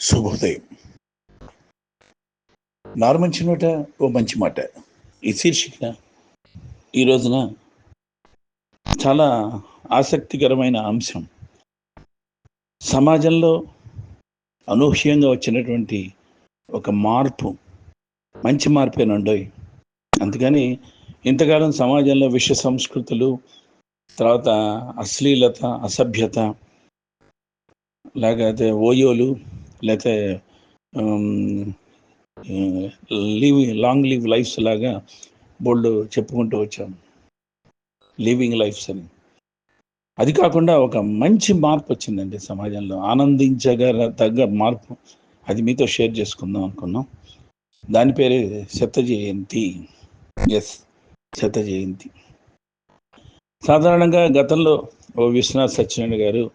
శుభోదయం. నారు మంచి నోట ఓ మంచి మాట. ఈ శీర్షిక ఈ రోజున చాలా ఆసక్తికరమైన అంశం. సమాజంలో అనూహ్యంగా వచ్చినటువంటి ఒక మార్పు మంచి మార్పేనండోయ్ అందుకని ఇంతకాలం సమాజంలో విష సంస్కృతులు తర్వాత అశ్లీలత అసభ్యత లేకపోతే ఓయోలు లేకపోతే లివ్ లాంగ్ లివ్ లైఫ్స్ లాగా బోల్డ్ చెప్పుకుంటూ వచ్చాం. లివింగ్ లైఫ్స్ అని. అది కాకుండా ఒక మంచి మార్పు వచ్చిందండి సమాజంలో. ఆనందించగల తగ్గ మార్పు. అది మీతో షేర్ చేసుకుందాం అనుకున్నాం. దాని పేరే శత జయంతి ఎస్ శత జయంతి సాధారణంగా గతంలో ఓ విశ్వనాథ్ సత్యనారాయణ గారు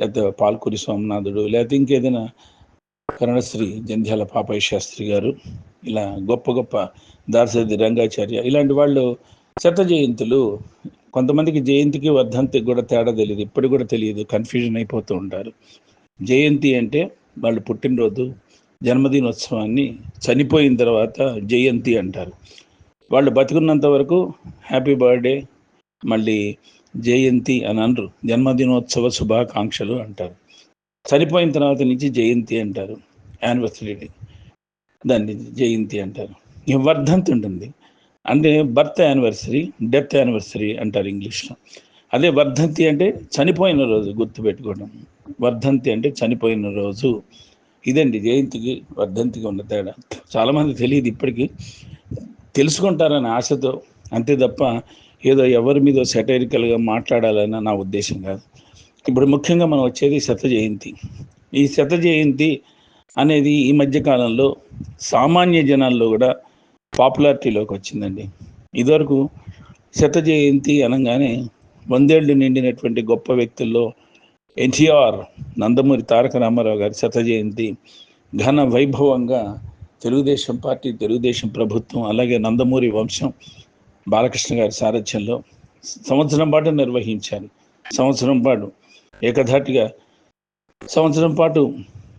లేకపోతే పాల్కూరి సోమనాథుడు లేకపోతే ఇంకేదైనా కరుణశ్రీ జంధ్యాల పాపయ్య శాస్త్రి గారు ఇలా గొప్ప గొప్ప దాసరి రంగాచార్య ఇలాంటి వాళ్ళు శత జయంతులు కొంతమందికి జయంతికి వర్ధంతికి కూడా తేడా తెలియదు ఇప్పుడు కూడా తెలియదు కన్ఫ్యూజన్ అయిపోతూ ఉంటారు. జయంతి అంటే వాళ్ళు పుట్టినరోజు జన్మదినోత్సవాన్ని చనిపోయిన తర్వాత జయంతి అంటారు. వాళ్ళు బతుకున్నంత వరకు హ్యాపీ బర్త్డే మళ్ళీ జయంతి అని అనరు జన్మదినోత్సవ శుభాకాంక్షలు అంటారు. చనిపోయిన తర్వాత నుంచి జయంతి అంటారు. యానివర్సరీ డే దాన్ని జయంతి అంటారు. వర్ధంతి ఉంటుంది. అంటే బర్త్ యానివర్సరీ డెత్ యానివర్సరీ అంటారు ఇంగ్లీష్లో. అదే వర్ధంతి అంటే చనిపోయిన రోజు గుర్తుపెట్టుకోవడం. వర్ధంతి అంటే చనిపోయిన రోజు. ఇదండి జయంతికి వర్ధంతికి ఉన్న తేడా. చాలామంది తెలియదు ఇప్పటికీ. తెలుసుకుంటారనే ఆశతో. అంతే తప్ప ఏదో ఎవరి మీద సెటైరికల్గా మాట్లాడాలని నా ఉద్దేశం కాదు. ఇప్పుడు ముఖ్యంగా మనం వచ్చేది శత జయంతి. ఈ శత జయంతి అనేది ఈ మధ్య కాలంలో సామాన్య జనాల్లో కూడా పాపులారిటీలోకి వచ్చిందండి. ఇదివరకు శత జయంతి అనగానే వందేళ్ళు నిండినటువంటి గొప్ప వ్యక్తుల్లో ఎన్టీఆర్ నందమూరి తారక రామారావు గారి శత జయంతి ఘన వైభవంగా తెలుగుదేశం పార్టీ తెలుగుదేశం ప్రభుత్వం అలాగే నందమూరి వంశం బాలకృష్ణ గారి సారథ్యంలో సంవత్సరం పాటు నిర్వహించారు. సంవత్సరం పాటు ఏకధాటిగా సంవత్సరం పాటు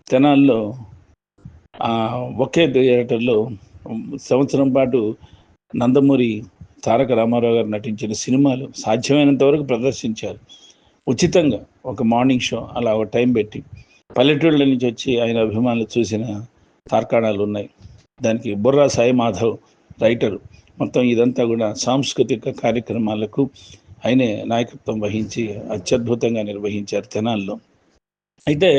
తెనాల్లో ఒకే థియేటర్లో సంవత్సరం పాటు నందమూరి తారక రామారావు గారు నటించిన సినిమాలు సాధ్యమైనంత వరకు ప్రదర్శించారు. ఉచితంగా ఒక మార్నింగ్ షో అలా ఒక టైం పెట్టి పల్లెటూళ్ళ నుంచి వచ్చి ఆయన అభిమానులు చూసిన తార్కాణాలు ఉన్నాయి. దానికి బుర్రా సాయి మాధవ్ రైటరు. మొత్తం ఇదంతా కూడా సాంస్కృతిక కార్యక్రమాలకు ఆయనే నాయకత్వం వహించి అత్యద్భుతంగా నిర్వహించారు తెనాల్లో. అయితే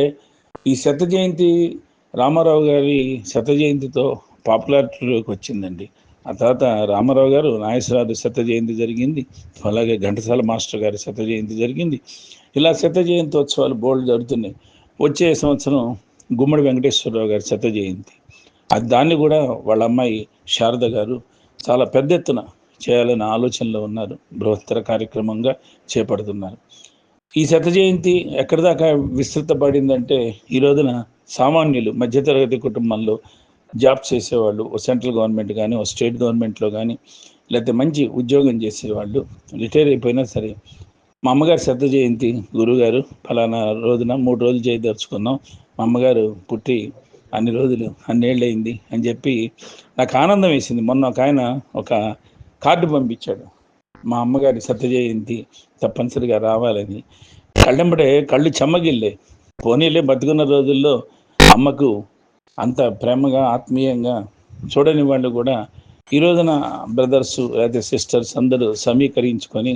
ఈ శత జయంతి రామారావు గారి శత జయంతితో పాపులారిటీలోకి వచ్చిందండి. ఆ తర్వాత రామారావు గారు నాగేశ్వరరావు శత జయంతి జరిగింది. అలాగే ఘంటసాల మాస్టర్ గారి శత జయంతి జరిగింది. ఇలా శత జయంతి ఉత్సవాలు బోల్డ్ జరుగుతున్నాయి. వచ్చే సంవత్సరం గుమ్మడి వెంకటేశ్వరరావు గారి శత జయంతి. అది దాన్ని కూడా వాళ్ళ అమ్మాయి శారద గారు చాలా పెద్ద ఎత్తున చేయాలనే ఆలోచనలో ఉన్నారు. బృహత్తర కార్యక్రమంగా చేపడుతున్నారు. ఈ శత జయంతి ఎక్కడి దాకా విస్తృతపడిందంటే ఈ రోజున సామాన్యులు మధ్యతరగతి కుటుంబంలో జాబ్ చేసేవాళ్ళు ఓ సెంట్రల్ గవర్నమెంట్ కానీ ఓ స్టేట్ గవర్నమెంట్లో కానీ లేకపోతే మంచి ఉద్యోగం చేసేవాళ్ళు రిటైర్ అయిపోయినా సరే మా అమ్మగారు శత జయంతి గురుగారు ఫలానా రోజున మూడు రోజులు చేయదలుచుకున్నాం మా అమ్మగారు పుట్టి అన్ని రోజులు అన్నేళ్ళు అయింది అని చెప్పి నాకు ఆనందం వేసింది. మొన్న ఒక ఆయన ఒక కార్డు పంపించాడు. మా అమ్మగారి సత్య జయంతి తప్పనిసరిగా రావాలని. కళ్ళెంబడే కళ్ళు చెమ్మగిల్లే. పోనీలే బతుకున్న రోజుల్లో అమ్మకు అంత ప్రేమగా ఆత్మీయంగా చూడని వాళ్ళు కూడా ఈ రోజున బ్రదర్స్ లేదా సిస్టర్స్ అందరూ సమీకరించుకొని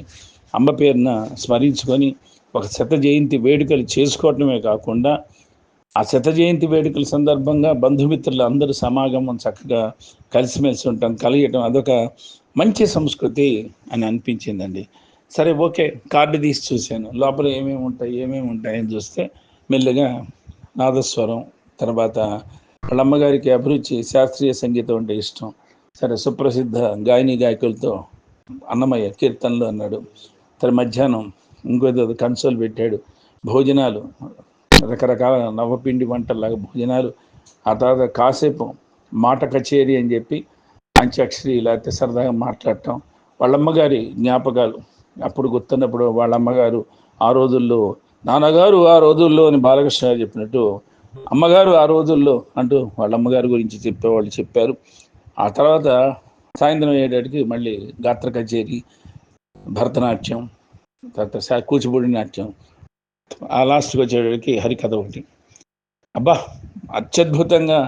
అమ్మ పేరున స్మరించుకొని ఒక శత జయంతి వేడుకలు చేసుకోవటమే కాకుండా ఆ శత జయంతి వేడుకల సందర్భంగా బంధుమిత్రులు అందరూ సమాగమం చక్కగా కలిసిమెలిసి ఉంటాం. కలియటం అదొక మంచి సంస్కృతి అని అనిపించిందండి. సరే ఓకే కార్డు తీసి చూశాను. లోపల ఏమేమి ఉంటాయి ఏమేమి ఉంటాయని చూస్తే మెల్లగా నాదస్వరం తర్వాత వాళ్ళ అమ్మగారికి అభిరుచి శాస్త్రీయ సంగీతం అంటే ఇష్టం. సరే సుప్రసిద్ధ గాయని గాయకులతో అన్నమయ్య కీర్తనలు అన్నాడు. సరే మధ్యాహ్నం ఇంకోదో కన్సోల్ పెట్టాడు. భోజనాలు రకరకాల నవ్వపిండి వంటలాగా భోజనాలు ఆ తర్వాత కాసేపు మాట కచేరీ అని చెప్పి అంత్యాక్షరి లేకపోతే సరదాగా మాట్లాడటం. వాళ్ళమ్మగారి జ్ఞాపకాలు. అప్పుడు గుర్తున్నప్పుడు వాళ్ళ అమ్మగారు ఆ రోజుల్లో నాన్నగారు ఆ రోజుల్లో అని బాలకృష్ణ గారు చెప్పినట్టు అమ్మగారు ఆ రోజుల్లో అంటూ వాళ్ళ అమ్మగారి గురించి చెప్పేవాళ్ళు చెప్పారు. ఆ తర్వాత సాయంత్రం అయ్యేటటికి మళ్ళీ గాత్ర కచేరి భరతనాట్యం తర్వాత కూచిపూడి నాట్యం. ఆ లాస్ట్కి వచ్చేటడికి హరికథ ఒకటి. అబ్బా! అత్యద్భుతంగా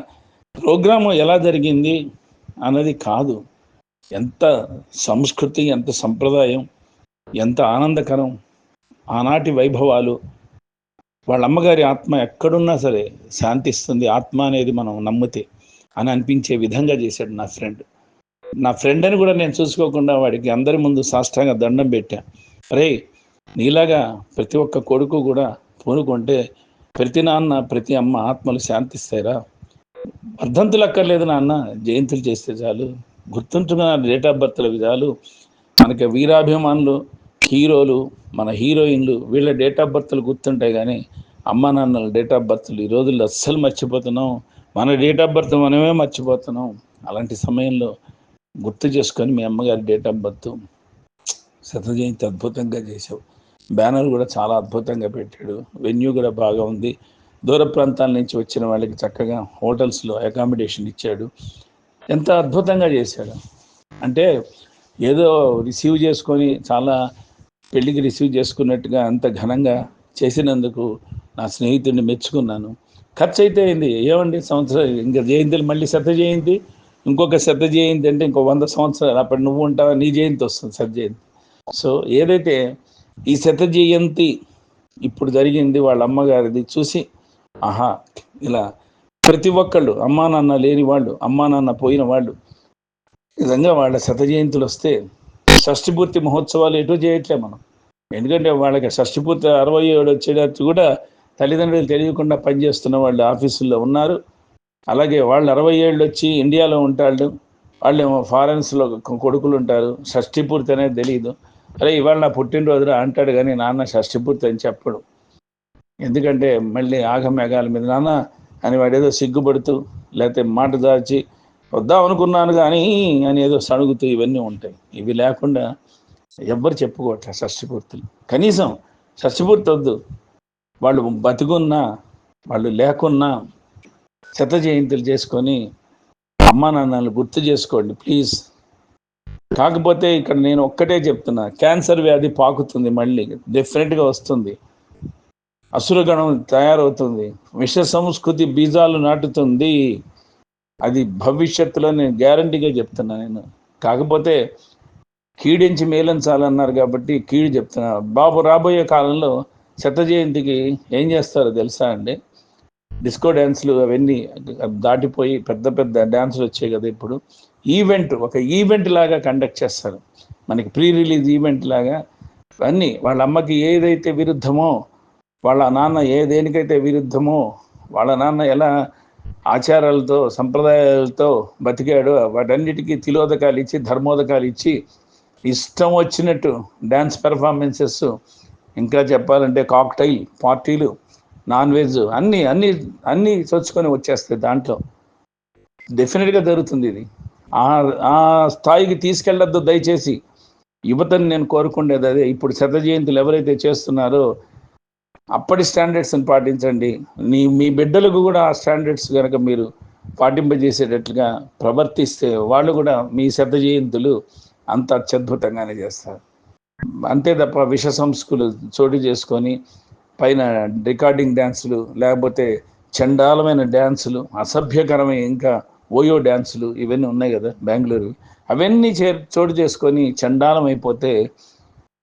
ప్రోగ్రాము ఎలా జరిగింది? అన్నది కాదు. ఎంత సంస్కృతి ఎంత సంప్రదాయం ఎంత ఆనందకరం. ఆనాటి వైభవాలు. వాళ్ళ అమ్మగారి ఆత్మ ఎక్కడున్నా సరే శాంతిస్తుంది ఆత్మ అనేది మనం నమ్మితే అని అనిపించే విధంగా చేశాడు నా ఫ్రెండ్. నా ఫ్రెండ్ అని కూడా నేను చూసుకోకుండా వాడికి అందరి ముందు సాష్టాంగ దండం పెట్టా. అరే నీలాగా ప్రతి ఒక్క కొడుకు కూడా పూనుకుంటే ప్రతి నాన్న ప్రతి అమ్మ ఆత్మలు శాంతిస్తాయిరా. వర్ధంతులు అక్కర్లేదు నాన్న. జయంతులు చేస్తే చాలు. గుర్తుంటున్న డేట్ ఆఫ్ బర్త్లు చాలు మనకి వీరాభిమానులు హీరోలు మన హీరోయిన్లు వీళ్ళ డేట్ ఆఫ్ బర్త్లు గుర్తుంటాయి కానీ అమ్మ నాన్నల డేట్ ఆఫ్ బర్త్లు ఈ రోజుల్లో అస్సలు మర్చిపోతున్నాం. మన డేట్ ఆఫ్ బర్త్ మనమే మర్చిపోతున్నాం. అలాంటి సమయంలో గుర్తు చేసుకొని మీ అమ్మగారి డేట్ ఆఫ్ బర్త్ శత జయంతి అద్భుతంగా చేసావు బ్యానర్ కూడా చాలా అద్భుతంగా పెట్టాడు. వెన్యూ కూడా బాగా ఉంది. దూర ప్రాంతాల నుంచి వచ్చిన వాళ్ళకి చక్కగా హోటల్స్లో అకామిడేషన్ ఇచ్చాడు. ఎంత అద్భుతంగా చేశాడు. అంటే ఏదో రిసీవ్ చేసుకొని చాలా పెళ్ళికి రిసీవ్ చేసుకున్నట్టుగా అంత ఘనంగా చేసినందుకు నా స్నేహితుడిని మెచ్చుకున్నాను. ఖర్చు అయితే అయింది. ఏమండి సంవత్సరం? ఇంకా జయంతిలు మళ్ళీ శత జయంతి? ఇంకొక శత జయంతి అంటే ఇంకో వంద సంవత్సరాలు. అప్పుడు నువ్వు ఉంటావా? నీ జయంతి వస్తుంది శత జయంతి. సో ఏదైతే ఈ శత జయంతి ఇప్పుడు జరిగింది వాళ్ళ అమ్మగారిది చూసి ఆహా ఇలా ప్రతి ఒక్కళ్ళు అమ్మా నాన్న లేని వాళ్ళు అమ్మా నాన్న పోయిన వాళ్ళు నిజంగా వాళ్ళ శత జయంతులు వస్తే షష్ఠిపూర్తి మహోత్సవాలు ఎటు చేయట్లే మనం. ఎందుకంటే వాళ్ళకి షష్టిపూర్తి అరవై ఏడు వచ్చేటట్టు కూడా తల్లిదండ్రులు తెలియకుండా పనిచేస్తున్న వాళ్ళు ఆఫీసుల్లో ఉన్నారు. అలాగే వాళ్ళు అరవై ఏళ్ళు వచ్చి ఇండియాలో ఉంటాళ్ళు. వాళ్ళేమో ఫారెన్స్లో కొడుకులు ఉంటారు. షష్టిపూర్తి అనేది తెలియదు అరే ఇవాళ నా పుట్టినరోజురా అంటాడు కానీ నాన్న షష్టిపూర్తి అని చెప్పడు. ఎందుకంటే మళ్ళీ ఆగమేఘాల మీద నాన్న అని వాడు ఏదో సిగ్గుపడుతూ లేకపోతే మాట దాచి వద్దాం అనుకున్నాను కానీ అని ఏదో సణుగుతూ ఇవన్నీ ఉంటాయి. ఇవి లేకుండా ఎవ్వరు చెప్పుకోవట్లే షష్టిపూర్తులు కనీసం షష్టిపూర్తి వద్దు. వాళ్ళు బతికున్నా వాళ్ళు లేకున్నా శత జయంతులు చేసుకొని అమ్మా నాన్నలు గుర్తు చేసుకోండి ప్లీజ్. కాకపోతే ఇక్కడ నేను ఒక్కటే చెప్తున్నా క్యాన్సర్ వ్యాధి పాకుతుంది మళ్ళీ డెఫినెట్గా వస్తుంది. అసురగణం తయారవుతుంది. విష సంస్కృతి బీజాలు నాటుతుంది. అది భవిష్యత్తులో నేను గ్యారంటీగా చెప్తున్నా నేను. కాకపోతే కీడించి మేలించాలన్నారు కాబట్టి కీడు చెప్తున్నా. బాబు రాబోయే కాలంలో శత జయంతికి ఏం చేస్తారో తెలుసా అండి? డిస్కో డ్యాన్స్లు అవన్నీ దాటిపోయి పెద్ద పెద్ద డ్యాన్సులు వచ్చాయి కదా ఇప్పుడు. ఈవెంట్ ఒక ఈవెంట్ లాగా కండక్ట్ చేస్తారు. మనకి ప్రీ రిలీజ్ ఈవెంట్ లాగా అన్నీ వాళ్ళ అమ్మకి ఏదైతే విరుద్ధమో వాళ్ళ నాన్న ఏ దేనికైతే విరుద్ధమో వాళ్ళ నాన్న ఎలా ఆచారాలతో సంప్రదాయాలతో బతికాడో వాటన్నిటికీ తిలోదకాలు ఇచ్చి ధర్మోదకాలు ఇచ్చి ఇష్టం వచ్చినట్టు డ్యాన్స్ పెర్ఫార్మెన్సెస్ ఇంకా చెప్పాలంటే కాక్టైల్ పార్టీలు నాన్ వెజ్ అన్నీ అన్నీ అన్నీ చొచ్చుకొని వచ్చేస్తాయి దాంట్లో. డెఫినెట్గా జరుగుతుంది ఇది. ఆ ఆ స్థాయికి తీసుకెళ్ళొద్దు దయచేసి. యువతని నేను కోరుకునేది అదే. ఇప్పుడు శత జయంతులు ఎవరైతే చేస్తున్నారో అప్పటి స్టాండర్డ్స్ని పాటించండి. నీ మీ బిడ్డలకు కూడా ఆ స్టాండర్డ్స్ కనుక మీరు పాటింపజేసేటట్లుగా ప్రవర్తిస్తే వాళ్ళు కూడా మీ శ్రద్ధ జయంతులు అంత అత్యద్భుతంగానే చేస్తారు. అంతే తప్ప విష సంస్కులు చోటు చేసుకొని పైన రికార్డింగ్ డ్యాన్సులు లేకపోతే చండాలమైన డ్యాన్సులు అసభ్యకరమైన ఇంకా ఓయో డ్యాన్సులు ఇవన్నీ ఉన్నాయి కదా బెంగళూరు అవన్నీ చే చోటు చేసుకొని చండాలం అయిపోతే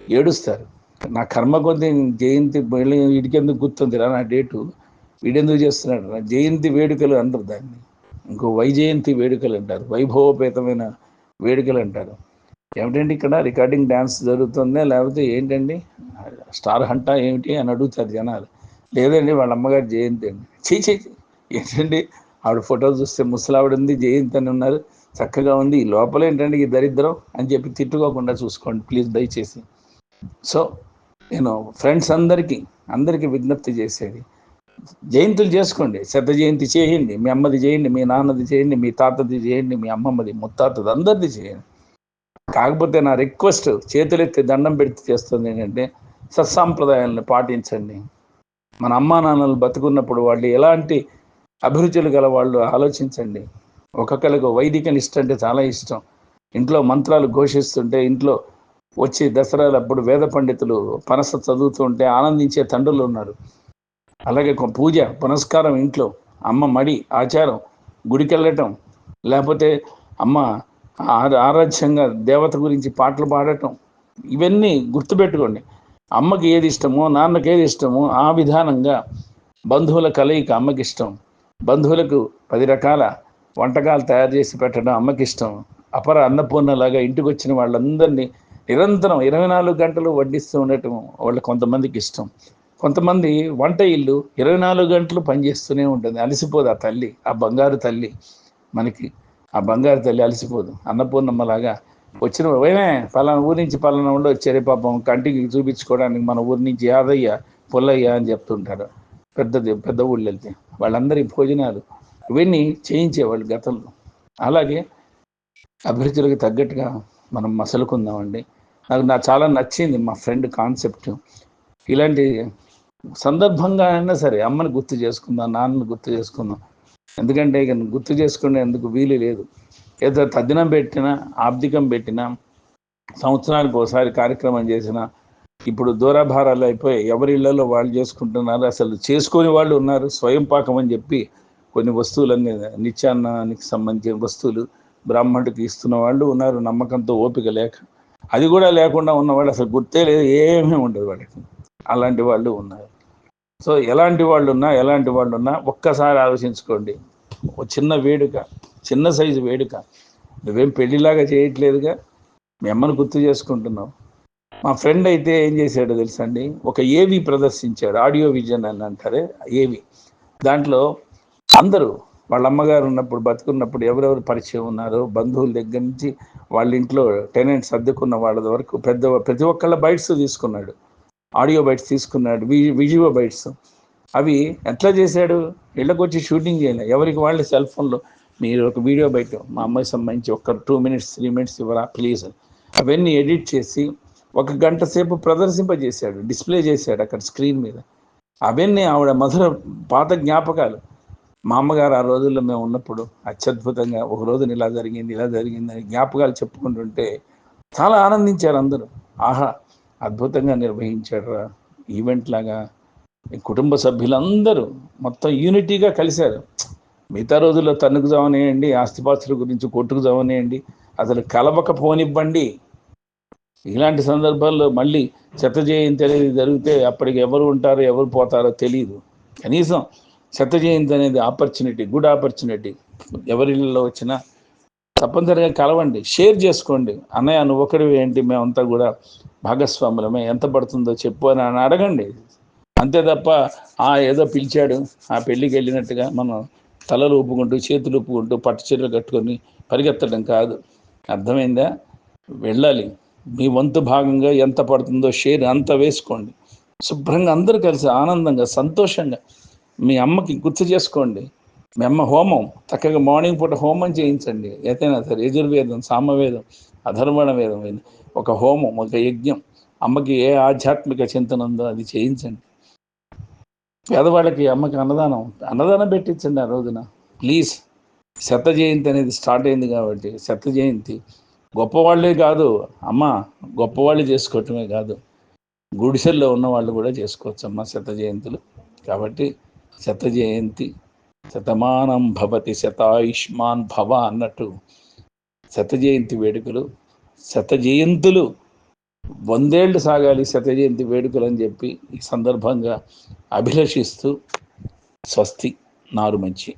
ఏడుస్తారు. నా కర్మ కొద్ది జయంతి మళ్ళీ వీడికెందుకు గుర్తుందిరా నా డేటు? వీడెందుకు చేస్తున్నాడు? నా జయంతి వేడుకలు అంటారు దాన్ని. ఇంకో వైజయంతి వేడుకలు అంటారు. వైభవపేతమైన వేడుకలు అంటారు. ఏమిటండి ఇక్కడ? రికార్డింగ్ డ్యాన్స్ జరుగుతుందా? లేకపోతే ఏంటండి? స్టార్ హంట ఏమిటి అని అడుగుతారు జనాలు. లేదండి వాళ్ళ అమ్మగారు జయంతి అండి. చీ చీ ఏంటండి? ఆవిడ ఫోటో చూస్తే ముసలావిడ ఉంది జయంతి అని ఉన్నారు. చక్కగా ఉంది. ఈ లోపల ఏంటండి ఈ దరిద్రం అని చెప్పి తిట్టుకోకుండా చూసుకోండి. ప్లీజ్ దయచేసి. సో నేను ఫ్రెండ్స్ అందరికీ అందరికీ విజ్ఞప్తి చేసేది. జయంతులు చేసుకోండి. శత జయంతి చేయండి. మీ అమ్మది చేయండి మీ నాన్నది చేయండి మీ తాతది చేయండి మీ అమ్మమ్మది ముత్తాతది అందరిది చేయండి. కాకపోతే నా రిక్వెస్ట్ చేతులెత్తి దండం పెడితే చేస్తుంది ఏంటంటే సత్సాంప్రదాయాలను పాటించండి. మన అమ్మా నాన్నలు బతుకున్నప్పుడు వాళ్ళు ఎలాంటి అభిరుచులు గల వాళ్ళు ఆలోచించండి. ఒక్కొక్కరికి వైదిక నిష్ట అంటే చాలా ఇష్టం. ఇంట్లో మంత్రాలు ఘోషిస్తుంటే ఇంట్లో వచ్చి దసరాలప్పుడు వేద పండితులు పనస చదువుతుంటే ఆనందించే తండ్రులు ఉన్నారు. అలాగే పూజ పునస్కారం ఇంట్లో అమ్మ మడి ఆచారం గుడికి వెళ్ళటం లేకపోతే అమ్మ ఆరాధ్యంగా దేవత గురించి పాటలు పాడటం ఇవన్నీ గుర్తుపెట్టుకోండి. అమ్మకి ఏది ఇష్టమో నాన్నకి ఏది ఇష్టమో ఆ విధానంగా బంధువుల కలయిక అమ్మకి ఇష్టం. బంధువులకు పది రకాల వంటకాలు తయారు చేసి పెట్టడం అమ్మకి ఇష్టం. అపర అన్నపూర్ణలాగా ఇంటికి వచ్చిన వాళ్ళందరినీ నిరంతరం ఇరవై నాలుగు గంటలు వడ్డిస్తూ ఉండటం వాళ్ళ కొంతమందికి ఇష్టం. కొంతమంది వంట ఇల్లు ఇరవై నాలుగు గంటలు పనిచేస్తూనే ఉంటుంది. అలసిపోదు ఆ తల్లి ఆ బంగారు తల్లి మనకి. ఆ బంగారు తల్లి అలసిపోదు. అన్నపూర్ణమ్మలాగా వచ్చిన పోయినా పలానా ఊరి నుంచి పలానా ఉండి వచ్చారే పాపం కంటికి చూపించుకోవడానికి మన ఊరి నుంచి యాదయ్య పుల్లయ్య అని చెప్తుంటారు. పెద్దది పెద్ద ఊళ్ళు వెళ్తే వాళ్ళందరి భోజనాలు ఇవన్నీ చేయించేవాళ్ళు గతంలో. అలాగే అభిరుచులకు తగ్గట్టుగా మనం మసలుకుందామండి. నాకు నా చాలా నచ్చింది మా ఫ్రెండ్ కాన్సెప్ట్. ఇలాంటి సందర్భంగా అయినా సరే అమ్మని గుర్తు చేసుకుందాం నాన్నని గుర్తు చేసుకుందాం. ఎందుకంటే ఇక గుర్తు చేసుకునేందుకు వీలు లేదు. ఏదో తద్దినం పెట్టినా ఆబ్దికం పెట్టినా సంవత్సరానికి ఒకసారి కార్యక్రమం చేసినా ఇప్పుడు దూరాభారాలు అయిపోయి ఎవరి ఇళ్ళలో వాళ్ళు చేసుకుంటున్నారు అసలు చేసుకొని వాళ్ళు ఉన్నారు స్వయం పాకం అని చెప్పి కొన్ని వస్తువులన్నీ నిత్యాన్నానికి సంబంధించిన వస్తువులు బ్రాహ్మణుడికి ఇస్తున్న వాళ్ళు ఉన్నారు నమ్మకంతో ఓపిక లేక. అది కూడా లేకుండా ఉన్నవాళ్ళు అసలు గుర్తే లేదు ఏమీ ఉండదు వాళ్ళకి. అలాంటి వాళ్ళు ఉన్నారు. సో ఎలాంటి వాళ్ళు ఉన్నా ఎలాంటి వాళ్ళు ఉన్నా ఒక్కసారి ఆలోచించుకోండి. ఒక చిన్న వేడుక చిన్న సైజు వేడుక. నువ్వేం పెళ్ళిలాగా చేయట్లేదుగా? మీ అమ్మను గుర్తు చేసుకుంటున్నావు. మా ఫ్రెండ్ అయితే ఏం చేశాడో తెలుసా అండి? ఒక ఏవి ప్రదర్శించాడు ఆడియో విజన్ అని అంటారే ఏవి. దాంట్లో అందరూ వాళ్ళ అమ్మగారు ఉన్నప్పుడు బతుకున్నప్పుడు ఎవరెవరు పరిచయం ఉన్నారో బంధువుల దగ్గర నుంచి వాళ్ళ ఇంట్లో టెనెంట్స్ సర్దుకున్న వాళ్ళ వరకు పెద్ద ప్రతి ఒక్కళ్ళ బైట్స్ తీసుకున్నాడు. ఆడియో బైట్స్ తీసుకున్నాడు వి విజువో బైట్స్. అవి ఎట్లా చేశాడు? ఇళ్ళకి వచ్చి షూటింగ్ చేయలే. ఎవరికి వాళ్ళు సెల్ ఫోన్లో మీరు ఒక వీడియో బయట మా అమ్మాయి సంబంధించి ఒక టూ మినిట్స్ త్రీ మినిట్స్ ఇవ్వరా ప్లీజ్? అవన్నీ ఎడిట్ చేసి ఒక గంట సేపు ప్రదర్శింపజేశాడు డిస్ప్లే చేశాడు అక్కడ స్క్రీన్ మీద. అవన్నీ ఆవిడ మధుర పాత జ్ఞాపకాలు. మా అమ్మగారు ఆ రోజుల్లో మేము ఉన్నప్పుడు అత్యద్భుతంగా ఒక రోజున ఇలా జరిగింది ఇలా జరిగింది అని జ్ఞాపకాలు చెప్పుకుంటుంటే చాలా ఆనందించారు అందరూ. ఆహా అద్భుతంగా నిర్వహించాడురా. ఈవెంట్ లాగా కుటుంబ సభ్యులందరూ మొత్తం యూనిటీగా కలిశారు. మిగతా రోజుల్లో తన్నుకు జావనేయండి ఆస్తిపాస్తుల గురించి కొట్టుకు జావనేయండి అసలు కలవక పోనివ్వండి ఇలాంటి సందర్భాల్లో మళ్ళీ చెత్త జయంతి అనేది జరిగితే అప్పటికి ఎవరు ఉంటారో ఎవరు పోతారో తెలియదు కనీసం శత జయంతి అనేది ఆపర్చునిటీ గుడ్ ఆపర్చునిటీ. ఎవరిలో వచ్చినా తప్పనిసరిగా కలవండి షేర్ చేసుకోండి. అన్నయ్య నువ్వు ఒకటివి ఏంటి? మేమంతా కూడా భాగస్వాములమే. ఎంత పడుతుందో చెప్పు అని అని అడగండి. అంతే తప్ప ఆ ఏదో పిలిచాడు ఆ పెళ్ళికి వెళ్ళినట్టుగా మనం తలలు ఊపుకుంటూ చేతులు ఊపుకుంటూ పట్టు చీరలు కట్టుకొని పరిగెత్తడం కాదు. అర్థమైందా? వెళ్ళాలి. మీ వంతు భాగంగా ఎంత పడుతుందో షేర్ అంత వేసుకోండి. శుభ్రంగా అందరూ కలిసి ఆనందంగా సంతోషంగా మీ అమ్మకి గుర్తు చేసుకోండి. మీ అమ్మ హోమం చక్కగా మార్నింగ్ పూట హోమం చేయించండి. ఏదైనా సరే యజుర్వేదం సామవేదం అధర్వణ వేదం ఒక హోమం ఒక యజ్ఞం. అమ్మకి ఏ ఆధ్యాత్మిక చింతన ఉందో అది చేయించండి. పేదవాళ్ళకి అమ్మకి అన్నదానం అన్నదానం పెట్టించండి ఆ రోజున. ప్లీజ్ శత జయంతి అనేది స్టార్ట్ అయింది కాబట్టి శత జయంతి. గొప్పవాళ్ళే కాదు అమ్మ గొప్పవాళ్ళు చేసుకోవటమే కాదు. గుడిసెల్లో ఉన్న వాళ్ళు కూడా చేసుకోవచ్చు అమ్మ శత జయంతులు. కాబట్టి శత జయంతి శతమానం భవతి శతాయుష్మాన్ భవ అన్నట్టు శత జయంతి వేడుకలు శత జయంతులు వందేళ్ళు సాగాలి శత జయంతి వేడుకలు అని చెప్పి ఈ సందర్భంగా అభిలషిస్తూ స్వస్తి నారు మంచి